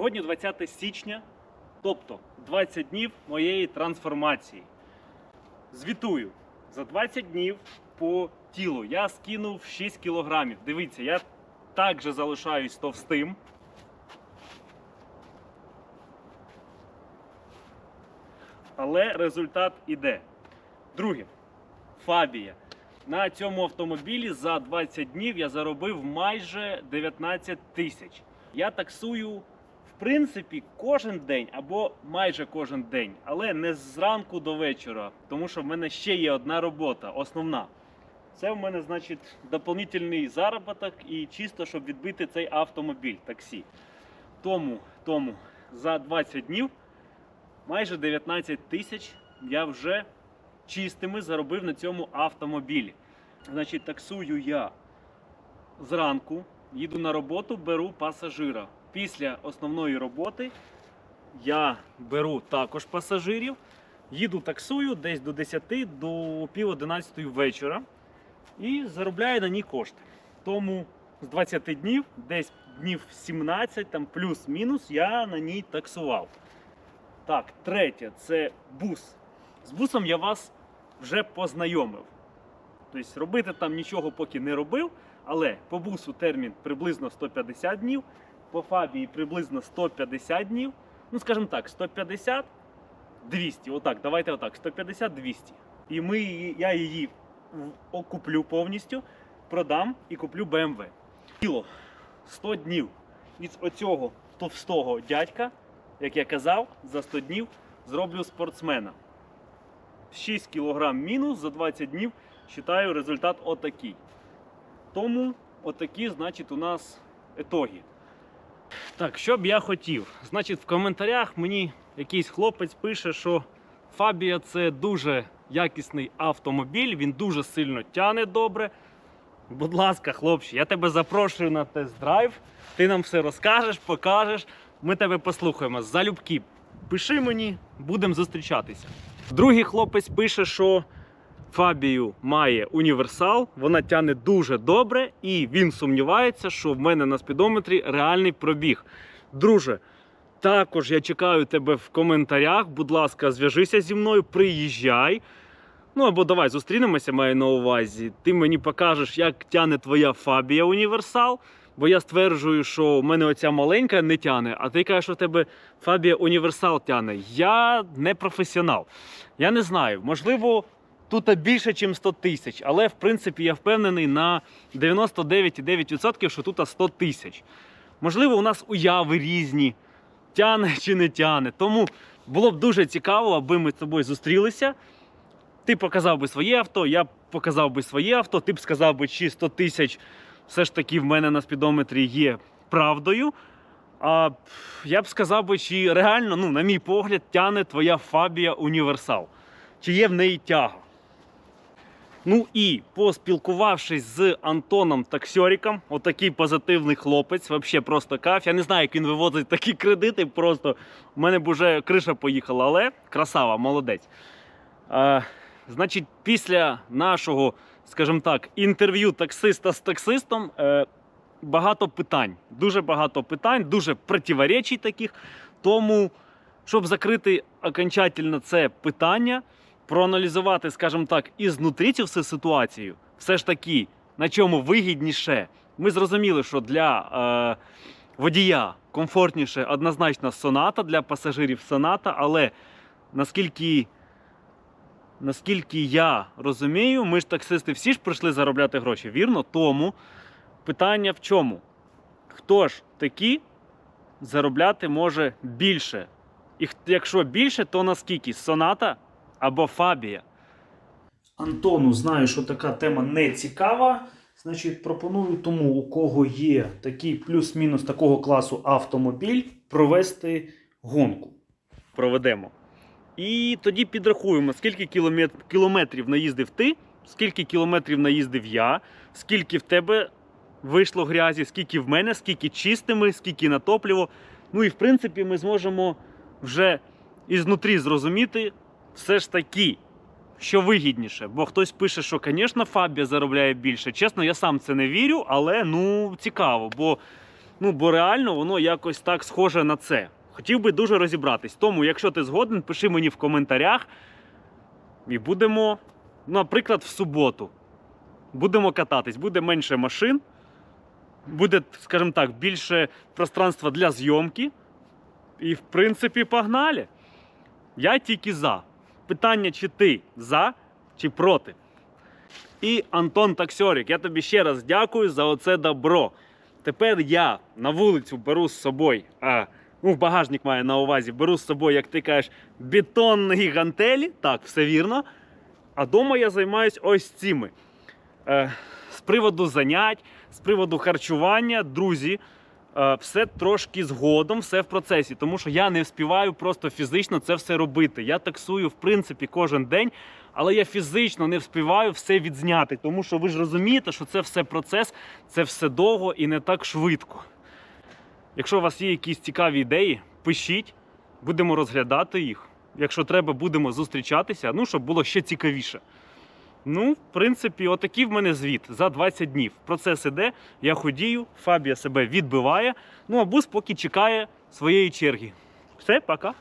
Сьогодні 20 січня, тобто 20 днів моєї трансформації. Звітую, за 20 днів по тілу я скинув 6 кілограмів. Дивіться, я також залишаюсь товстим. Але результат іде. Друге, Фабія. На цьому автомобілі за 20 днів я заробив майже 19 тисяч. Я таксую, принципі, кожен день або майже кожен день, але не зранку до вечора, тому що в мене ще є одна робота, основна. Це в мене, значить, доповнительний заробіток і чисто, щоб відбити цей автомобіль, таксі. Тому, тому за 20 днів майже 19 тисяч я вже чистими заробив на цьому автомобілі. Значить, таксую я зранку, їду на роботу, беру пасажира. Після основної роботи я беру також пасажирів, їду таксую десь до 10 до пів 11 вечора і заробляю на ній кошти. Тому з 20 днів, десь днів 17, там плюс-мінус, я на ній таксував. Так, третє це бус. З бусом я вас вже познайомив. Тобто робити там нічого поки не робив, але по бусу термін приблизно 150 днів, по фабії приблизно 150 днів. Ну, скажімо так, 150 200. Отак, давайте отак, 150 200. І ми, я її окуплю повністю, продам і куплю BMW. Тіло 100 днів від оцього товстого дядька, як я казав, за 100 днів зроблю спортсмена. 6 кг мінус за 20 днів. Вважаю, результат отакий. Тому отакі, значить, у нас етоги. Так, що б я хотів? Значить, в коментарях мені якийсь хлопець пише, що Фабія це дуже якісний автомобіль, він дуже сильно тяне добре. Будь ласка, хлопче, я тебе запрошую на тест-драйв. Ти нам все розкажеш, покажеш. Ми тебе послухаємо. Залюбки. Пиши мені, будемо зустрічатися. Другий хлопець пише, що Фабію має універсал, вона тяне дуже добре, і він сумнівається, що в мене на спідометрі реальний пробіг. Друже, також я чекаю тебе в коментарях. Будь ласка, зв'яжися зі мною, приїжджай. Ну або давай зустрінемося, маю на увазі. Ти мені покажеш, як тяне твоя Фабія універсал. Бо я стверджую, що в мене оця маленька не тяне, а ти кажеш, що в тебе Фабія універсал тяне. Я не професіонал. Я не знаю, можливо, тут більше, ніж 100 тисяч, але в принципі я впевнений на 99,9%, що тут 100 тисяч. Можливо, у нас уяви різні, тяне чи не тяне. Тому було б дуже цікаво, аби ми з тобою зустрілися. Ти показав би своє авто, я показав би своє авто, ти б сказав би, чи 100 тисяч все ж таки в мене на спідометрі є правдою. А я б сказав би, чи реально, ну, на мій погляд, тяне твоя фабія універсал. Чи є в неї тяга? Ну і поспілкувавшись з Антоном Таксьоріком, отакий позитивний хлопець, взагалі просто каф. Я не знаю, як він вивозить такі кредити. Просто в мене б уже криша поїхала, але красава, молодець. Е, значить, після нашого, скажімо так, інтерв'ю таксиста з таксистом. Е, багато питань, дуже багато питань, дуже противоречій таких. Тому, щоб закрити окончательно це питання, проаналізувати, скажімо так, ізнутрі цю всю ситуацію, все ж таки, на чому вигідніше, ми зрозуміли, що для е, водія комфортніше однозначно соната, для пасажирів соната, але наскільки. Наскільки я розумію, ми ж таксисти всі ж прийшли заробляти гроші, вірно? Тому питання в чому? Хто ж такі заробляти може більше? І якщо більше, то наскільки? Соната або Фабія? Антону знаю, що така тема не цікава. Значить, пропоную тому, у кого є такий плюс-мінус такого класу автомобіль, провести гонку. Проведемо. І тоді підрахуємо, скільки кіломет- кілометрів наїздив ти, скільки кілометрів наїздив я, скільки в тебе вийшло грязі, скільки в мене, скільки чистими, скільки на топливо. Ну і в принципі ми зможемо вже ізнутрі зрозуміти все ж таки, що вигідніше. Бо хтось пише, що, звісно, Фабія заробляє більше. Чесно, я сам це не вірю, але ну цікаво, бо Ну, бо реально воно якось так схоже на це. Хотів би дуже розібратись. Тому, якщо ти згоден, пиши мені в коментарях. І будемо, наприклад, в суботу. Будемо кататись, буде менше машин, буде, скажімо так, більше пространства для зйомки. І, в принципі, погнали. Я тільки за. Питання, чи ти за, чи проти. І Антон Таксьорік, я тобі ще раз дякую за оце добро. Тепер я на вулицю беру з собою, а, ну, в багажник маю на увазі, беру з собою, як ти кажеш, бетонні гантелі. Так, все вірно. А вдома я займаюся ось цими. Е, з приводу занять, з приводу харчування, друзі, все трошки згодом, все в процесі, тому що я не вспіваю просто фізично це все робити. Я таксую, в принципі, кожен день, але я фізично не вспіваю все відзняти, тому що ви ж розумієте, що це все процес, це все довго і не так швидко. Якщо у вас є якісь цікаві ідеї, пишіть, будемо розглядати їх. Якщо треба, будемо зустрічатися, ну, щоб було ще цікавіше. Ну, в принципі, отакий в мене звіт за 20 днів. Процес іде, я ходію, Фабія себе відбиває. Ну а бус поки чекає своєї черги. Все, пока.